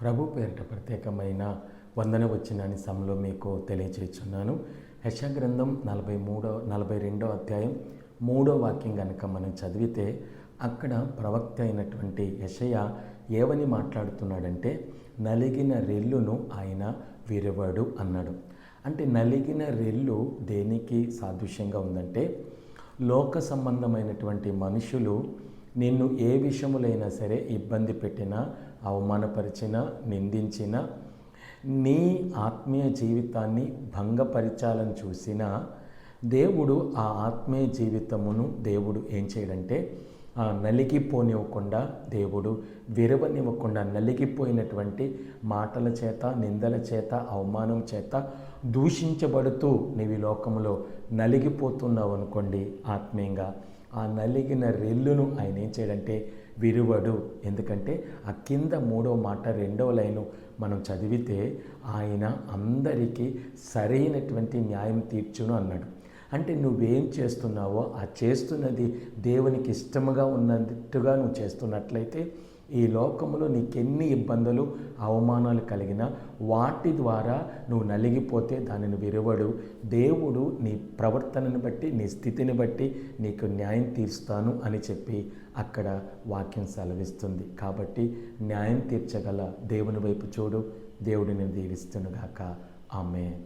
ప్రభు పేరిట ప్రత్యేకమైన వందన వచ్చిన సమలో మీకు తెలియచేస్తున్నాను. యశ గ్రంథం నలభై మూడో నలభై రెండో అధ్యాయం మూడో వాక్యం కనుక మనం చదివితే అక్కడ ప్రవక్త అయినటువంటి యశయ ఏవని మాట్లాడుతున్నాడంటే నలిగిన రెల్లును ఆయన విరవాడు అన్నాడు. అంటే నలిగిన రెల్లు దేనికి సాదృశ్యంగా ఉందంటే లోక సంబంధమైనటువంటి మనుషులు నిన్ను ఏ విషయములైనా సరే ఇబ్బంది పెట్టినా అవమానపరిచినా నిందించినా నీ ఆత్మీయ జీవితాన్ని భంగపరిచాలని చూసినా దేవుడు ఆ ఆత్మీయ జీవితమును దేవుడు ఏం చేయడంటే నలిగిపోనివ్వకుండా దేవుడు విరవనివ్వకుండా నలిగిపోయినటువంటి మాటల చేత నిందల చేత అవమానం చేత దూషించబడుతూ నీవి లోకంలో నలిగిపోతున్నావు అనుకోండి ఆత్మీయంగా. ఆ నలిగిన రెల్లును ఆయన ఏం చేయడంటే విరువడు. ఎందుకంటే ఆ కింద మూడో మాట రెండవ లైను మనం చదివితే ఆయన అందరికీ సరైనటువంటి న్యాయం తీర్చును అన్నాడు. అంటే నువ్వేం చేస్తున్నావో ఆ చేస్తున్నది దేవునికి ఇష్టముగా ఉన్నట్టుగా నువ్వు చేస్తున్నట్లయితే ఈ లోకంలో నీకెన్ని ఇబ్బందులు అవమానాలు కలిగినా వాటి ద్వారా నువ్వు నలిగిపోతే దానిని విరవడు. దేవుడు నీ ప్రవర్తనను బట్టి నీ స్థితిని బట్టి నీకు న్యాయం తీరుస్తాను అని చెప్పి అక్కడ వాక్యం సెలవిస్తుంది. కాబట్టి న్యాయం తీర్చగల దేవుని వైపు చూడు. దేవుడిని దీవిస్తునుగాక. ఆమె